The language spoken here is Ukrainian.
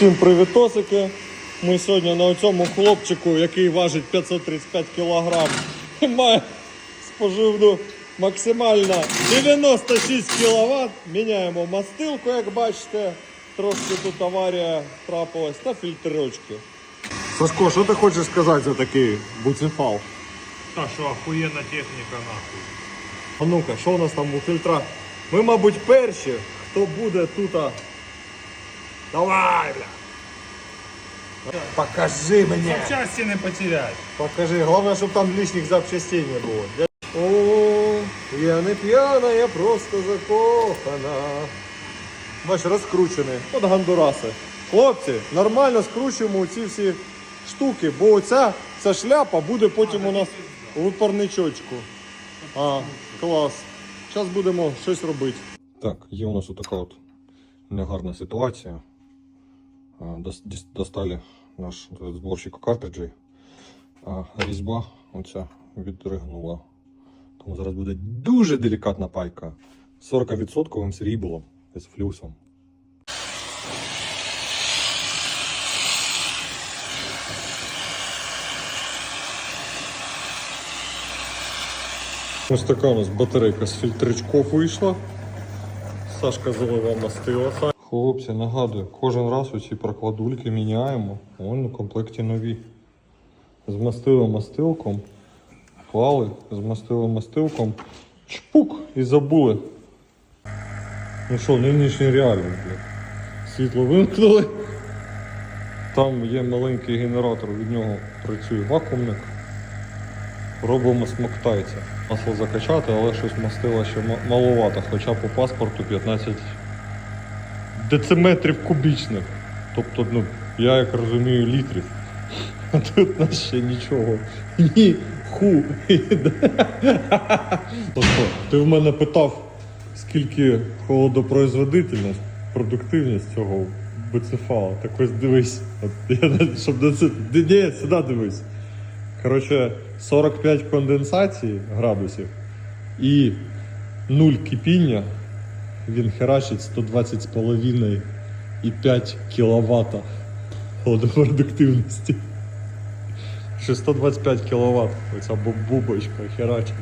Усім привітосики. Ми сьогодні на цьому хлопчику, який важить 535 кг, має споживну максимально 96 кВт. Міняємо мастилку, як бачите. Трошки тут аварія трапилась та фільтрочки. Сашко, що ти хочеш сказати за такий буцефал? Та що охуєнна техніка нахуй. А ну-ка, що у нас там у фільтрах? Ми, мабуть, перші, хто буде тут. Давай, бля! Покажи мені! Часті не потерять. Покажи, головне, щоб там лишніх запчастей не було. О, я не п'яна, я просто закохана. Бач, розкручений. От гандураси. Хлопці, нормально скручуємо ці всі штуки, бо оця ця шляпа буде потім у нас у парничочку. А, клас. Зараз будемо щось робити. Так, є у нас така от негарна ситуація. Достали наш зборщик картриджей. А різьба оця відригнула. Тому зараз буде дуже делікатна пайка. 40% з ріблом, з флюсом. Ось така у нас батарейка з фільтричков вийшла. Сашка залила мастила. Хлопці, нагадую, кожен раз оці прокладульки міняємо. Вон у комплекті нові. Змастили мастилком, клали, змастили мастилком, чпук і забули. Ну що, нинішній реальність, блядь. Світло вимкнули. Там є маленький генератор, від нього працює вакуумник. Робимо смоктайця. Масло закачати, але щось мастила ще ма- маловато, хоча по паспорту 15 дециметрів кубічних. Тобто, ну, я як розумію, літрів. А тут нас ще нічого. Ні ху. Тобто, ти в мене питав, скільки холодопроизводительність, продуктивність цього бицефала. Так ось дивись. От, я, щоб до це. Ні, сюди дивись. Коротше, 45 конденсації градусів і 0 кипіння. Він херачить 120,5 і 5 кВт водопродуктивності. Ще 125 кВт. Оця бу- бубочка херачить.